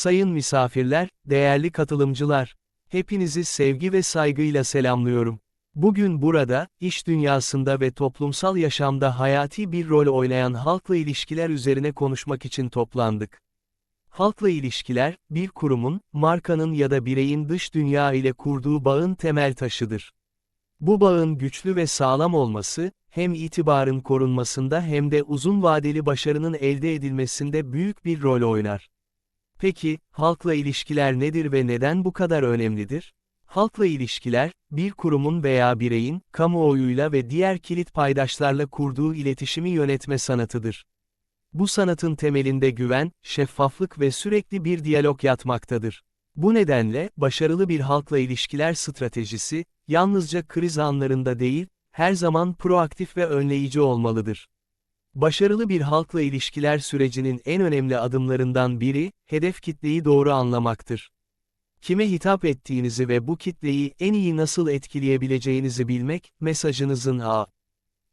Sayın misafirler, değerli katılımcılar, hepinizi sevgi ve saygıyla selamlıyorum. Bugün burada, iş dünyasında ve toplumsal yaşamda hayati bir rol oynayan halkla ilişkiler üzerine konuşmak için toplandık. Halkla ilişkiler, bir kurumun, markanın ya da bireyin dış dünya ile kurduğu bağın temel taşıdır. Bu bağın güçlü ve sağlam olması, hem itibarın korunmasında hem de uzun vadeli başarının elde edilmesinde büyük bir rol oynar. Peki, halkla ilişkiler nedir ve neden bu kadar önemlidir? Halkla ilişkiler, bir kurumun veya bireyin, kamuoyuyla ve diğer kilit paydaşlarla kurduğu iletişimi yönetme sanatıdır. Bu sanatın temelinde güven, şeffaflık ve sürekli bir diyalog yatmaktadır. Bu nedenle, başarılı bir halkla ilişkiler stratejisi, yalnızca kriz anlarında değil, her zaman proaktif ve önleyici olmalıdır. Başarılı bir halkla ilişkiler sürecinin en önemli adımlarından biri, hedef kitleyi doğru anlamaktır. Kime hitap ettiğinizi ve bu kitleyi en iyi nasıl etkileyebileceğinizi bilmek, mesajınızın A,